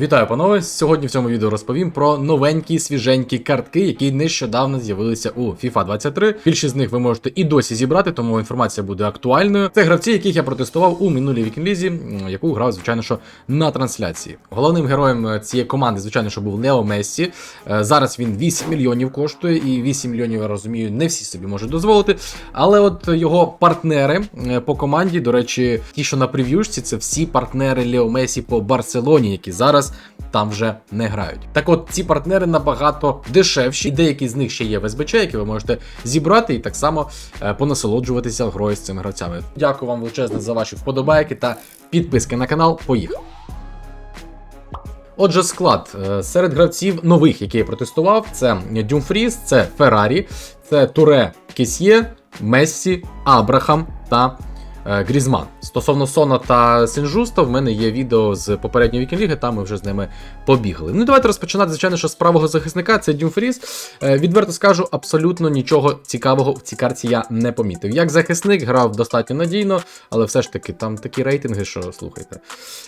Вітаю, панове! Сьогодні в цьому відео розповім про новенькі свіженькі картки, які нещодавно з'явилися у FIFA 23. Більшість з них ви можете і досі зібрати, тому інформація буде актуальною. Це гравці, яких я протестував у минулій вікінлізі, яку грав, звичайно, що на трансляції. Головним героєм е, цієї команди, звичайно, що був Лео Мессі. Е, Зараз він 8 мільйонів коштує, і 8 мільйонів, я розумію, не всі собі можуть дозволити. Але от його партнери е, по команді, до речі, ті, що на прев'юшці, це всі партнери Лео Месі по Барселоні, які зараз там вже не грають. Так от ці партнери набагато дешевші, деякі з них ще є в СБЧ, які ви можете зібрати і так само е, понасолоджуватися грою з цими гравцями. Дякую вам величезне за ваші вподобайки та підписки на канал. Поїхали! Отже, склад Е, серед гравців нових, які я протестував, це Дюмфріс, це Феррарі, це Туре Кісьє, Мессі, Абрахам та Грізман. Стосовно Сона та Синжуста, в мене є відео з попередньої вікінліги, там ми вже з ними побігли. Ну давайте розпочинати, звичайно, що з правого захисника це Дюмфріс. Е, Відверто скажу, абсолютно нічого цікавого в цій карті я не помітив. Як захисник грав достатньо надійно, але все ж таки там такі рейтинги, що слухайте.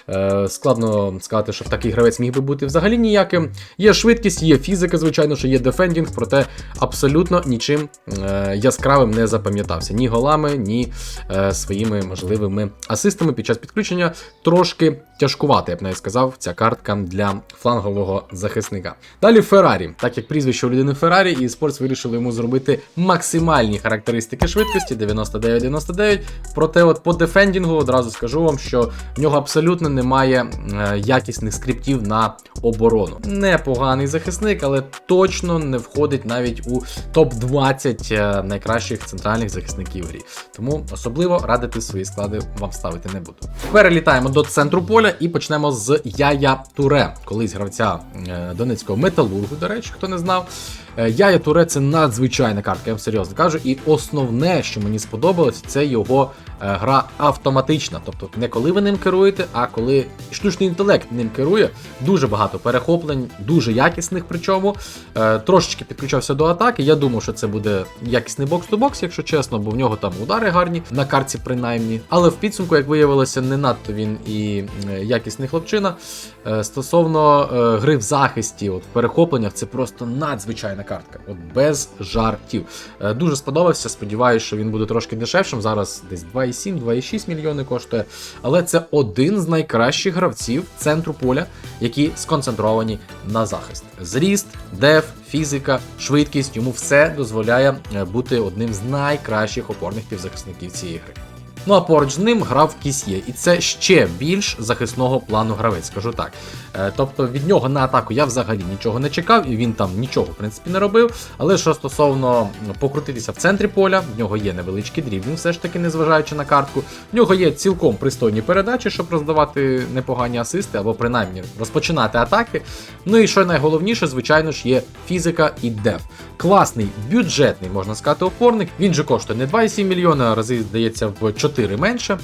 Е, Складно сказати, що такий гравець міг би бути взагалі ніяким. Є швидкість, є фізика, звичайно, що є дефендінг, проте абсолютно нічим е, яскравим не запам'ятався. Ні голами, ні е, своїми можливими асистами під час підключення. Трошки тяжкувати, я б навіть сказав, ця картка для флангового захисника. Далі Феррарі. Так як прізвище у людини Феррарі, і Sports вирішили йому зробити максимальні характеристики швидкості 99-99. Проте, от по дефендінгу одразу скажу вам, що в нього абсолютно немає е, якісних скриптів на оборону. Непоганий захисник, але точно не входить навіть у топ-20 е, найкращих центральних захисників грі. Тому особливо радити свої склади вам ставити не буду. Перелітаємо до центру поля і почнемо з Яя Туре, колись гравця е, Донецького металургу. До речі, хто не знав. Е, Яя Туре це надзвичайна картка, я вам серйозно кажу. І основне, що мені сподобалось, це його е, гра автоматична. Тобто не коли ви ним керуєте, а коли штучний інтелект ним керує. Дуже багато перехоплень, дуже якісних. Причому Е, трошечки підключався до атаки. Я думав, що це буде якісний бокс-то-бокс, якщо чесно, бо в нього там удари гарні на картці, принаймні. Але в підсумку, як виявилося, не надто він і якісний хлопчина. Стосовно гри в захисті, от в перехопленнях, це просто надзвичайна картка, от без жартів. Е, Дуже сподобався. Сподіваюся, що він буде трошки дешевшим. Зараз десь 2,7-2,6 мільйони коштує. Але це один з найкращих гравців центру поля, які сконцентровані на захист. Зріст, деф, фізика, швидкість йому все дозволяє е, бути одним з найкращих опорних півзахисників цієї гри. Ну а поруч з ним грав Кісьє, і це ще більш захисного плану гравець, скажу так. Е, тобто від нього на атаку я взагалі нічого не чекав, і він там нічого в принципі не робив. Але що стосовно покрутитися в центрі поля, в нього є невеличкий дрібний, все ж таки, незважаючи на картку. В нього є цілком пристойні передачі, щоб роздавати непогані асисти, або принаймні розпочинати атаки. Ну і що найголовніше, звичайно ж, є фізика і деф. Класний, бюджетний, можна сказати, опорник. Він же коштує не 2,7 мільйона, а рази здається в 4 менше.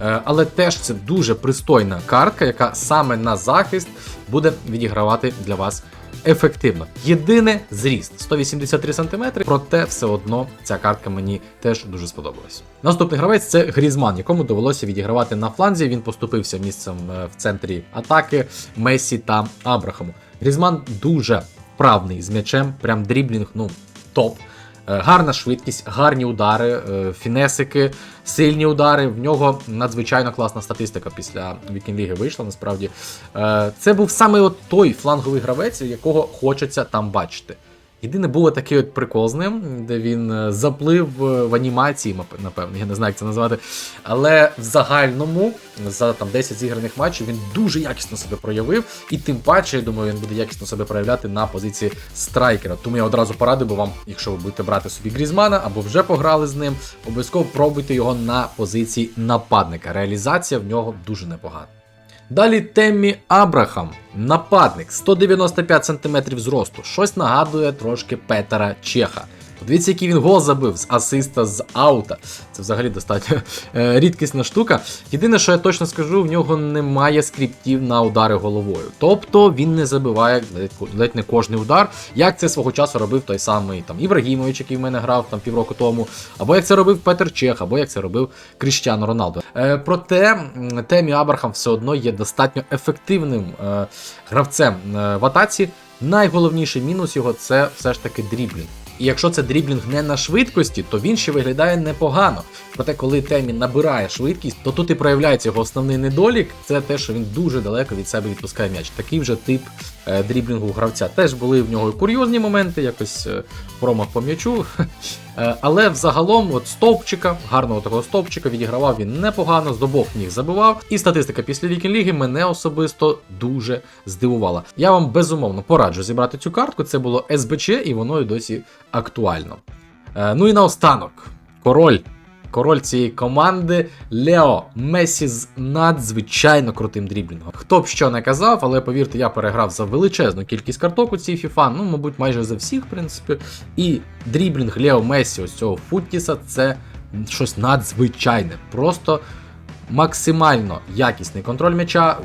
Е, Але теж це дуже пристойна картка, яка саме на захист буде відігравати для вас ефективно. Єдине зріст 183 см, проте все одно ця картка мені теж дуже сподобалась. Наступний гравець це Грізман, якому довелося відігравати на фланзі. Він поступився місцем е, в центрі атаки Месі та Абрахаму. Грізман дуже вправний з м'ячем, прям дріблінг, ну топ. Е, Гарна швидкість, гарні удари, е, фінесики, сильні удари. В нього надзвичайно класна статистика після Вікінліги вийшла. Насправді Е, це був саме от той фланговий гравець, якого хочеться там бачити. Єдине було такий от прикол з ним, де він е, заплив е, в анімації, напевно, я не знаю, як це назвати. Але в загальному за там 10 зіграних матчів він дуже якісно себе проявив, і тим паче, я думаю, він буде якісно себе проявляти на позиції страйкера. Тому я одразу порадив би вам, якщо ви будете брати собі Грізмана або вже пограли з ним, обов'язково пробуйте його на позиції нападника. Реалізація в нього дуже непогана. Далі Теммі Абрахам, нападник, 195 см зросту. Щось нагадує трошки Петера Чеха. Подивіться, який він гол забив з асиста з аута. Це взагалі достатньо е, рідкісна штука. Єдине, що я точно скажу, в нього немає скриптів на удари головою. Тобто він не забиває ледь, не кожний удар, як це свого часу робив той самий там Ібрагімович, який в мене грав там півроку тому, або як це робив Петер Чех, або як це робив Кріштіано Роналдо. Е, проте Темі Абрахам все одно є достатньо ефективним е, гравцем е, в атаці. Найголовніший мінус його це все ж таки дріблінг. І якщо це дріблінг не на швидкості, то він ще виглядає непогано. Проте, коли Темі набирає швидкість, то тут і проявляється його основний недолік. Це те, що він дуже далеко від себе відпускає м'яч. Такий вже тип е, дріблінгу гравця. Теж були в нього і курйозні моменти, якось е, промах по м'ячу. Е, Але взагалом, от стовпчика, гарного такого стовпчика, відігравав він непогано, з обох ніг забивав. І статистика після Вікінг-ліги мене особисто дуже здивувала. Я вам безумовно пораджу зібрати цю картку. Це було СБЧ, і воно і досі актуально. Е, Ну і наостанок, король. Король цієї команди Лео Месі з надзвичайно крутим дріблінгом. Хто б що не казав, але повірте, я переграв за величезну кількість карток у цій FIFA, ну, мабуть, майже за всіх, в принципі. І дріблінг Лео Месі, ось цього Футтіса, це щось надзвичайне. Просто максимально якісний контроль м'яча.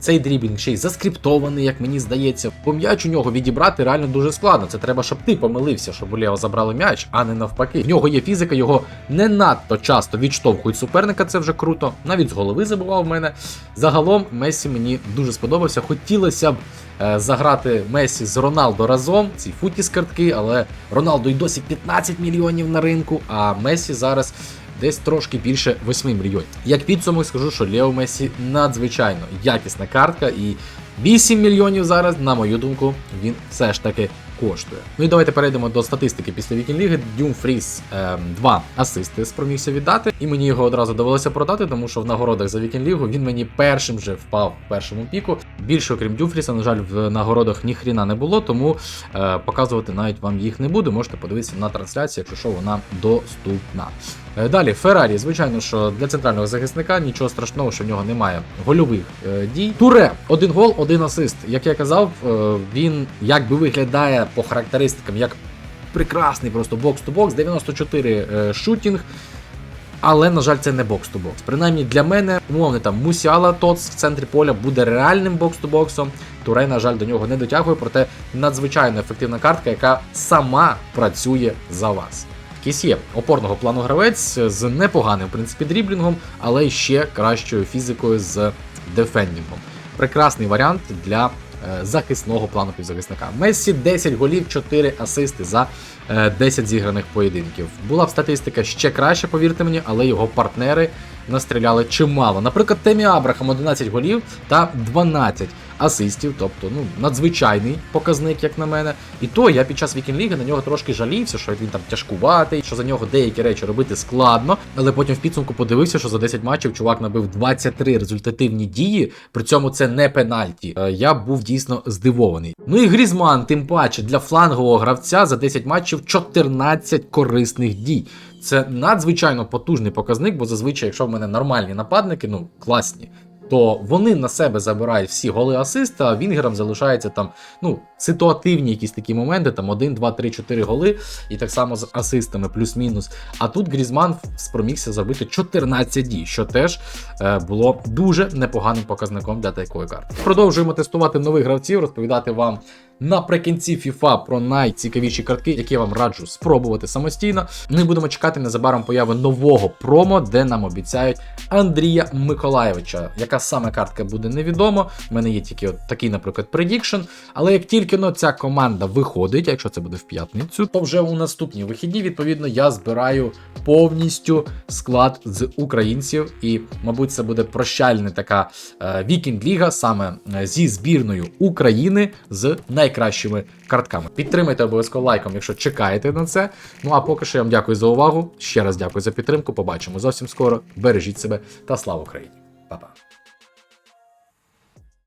Цей дріблінг ще й заскриптований, як мені здається. Бо м'яч у нього відібрати реально дуже складно. Це треба, щоб ти помилився, щоб у Лео забрали м'яч, а не навпаки. В нього є фізика, його не надто часто відштовхують суперника, це вже круто. Навіть з голови забував в мене. Загалом Месі мені дуже сподобався. Хотілося б е, заграти Месі з Роналдо разом. Ці футі з картки, але Роналдо й досі 15 мільйонів на ринку, а Месі зараз десь трошки більше 8 мільйонів. Як підсумок скажу, що Лео Месі надзвичайно якісна картка, і 8 мільйонів зараз, на мою думку, він все ж таки коштує. Ну і давайте перейдемо до статистики після Вікінг-ліги. Дюм Фріс ем, асисти спромігся віддати, і мені його одразу довелося продати, тому що в нагородах за Вікінг-лігу він мені першим вже впав в першому піку. Більше, окрім Дюмфріса, на жаль, в нагородах ніхріна не було, тому е, показувати навіть вам їх не буду. Можете подивитися на трансляції, якщо що вона доступна. Е, Далі, Феррарі, звичайно, що для центрального захисника нічого страшного, що в нього немає гольових е, дій. Туре, один гол, один асист. Як я казав, е, він якби виглядає по характеристикам як прекрасний просто бокс-то-бокс, 94 е, шутінг. Але, на жаль, це не бокс-то-бокс. Принаймні для мене, умовно, там Мусіала Тоц в центрі поля буде реальним бокс-то-боксом. Туре, на жаль, до нього не дотягує, проте надзвичайно ефективна картка, яка сама працює за вас. Кісє опорного плану гравець з непоганим в принципі дріблінгом, але ще кращою фізикою з дефендінгом. Прекрасний варіант для захисного плану півзахисника. Мессі 10 голів, 4 асисти за е, 10 зіграних поєдинків. Була б статистика ще краще, повірте мені, але його партнери настріляли чимало. Наприклад, Темі Абрахам 11 голів та 12 асистів, тобто ну, надзвичайний показник, як на мене. І то я під час Вікінг-ліги на нього трошки жалівся, що він там тяжкуватий, що за нього деякі речі робити складно. Але потім в підсумку подивився, що за 10 матчів чувак набив 23 результативні дії, при цьому це не пенальті. Е, Я був дійсно здивований. Ну і Грізман, тим паче, для флангового гравця за 10 матчів 14 корисних дій. Це надзвичайно потужний показник, бо зазвичай, якщо в мене нормальні нападники, ну класні, то вони на себе забирають всі голи асисти, а вінгерам залишається там ну, ситуативні якісь такі моменти, там 1, 2, 3, 4 голи, і так само з асистами, плюс-мінус. А тут Грізман спромігся забити 14 дій, що теж е, було дуже непоганим показником для такої карти. Продовжуємо тестувати нових гравців, розповідати вам наприкінці FIFA про найцікавіші картки, які я вам раджу спробувати самостійно. Ми будемо чекати незабаром появи нового промо, де нам обіцяють Андрія Миколаєвича. Яка саме картка буде невідомо. У мене є тільки от такий, наприклад, предікшн. Але як тільки но ця команда виходить, якщо це буде в п'ятницю, то вже у наступні вихідні, відповідно, я збираю повністю склад з українців. І, мабуть, це буде прощальна така е, вікінг-ліга саме е, зі збірною України з найкращими картками. Підтримайте обов'язково лайком, якщо чекаєте на це. Ну а поки що я вам дякую за увагу. Ще раз дякую за підтримку. Побачимо зовсім скоро. Бережіть себе та слава Україні!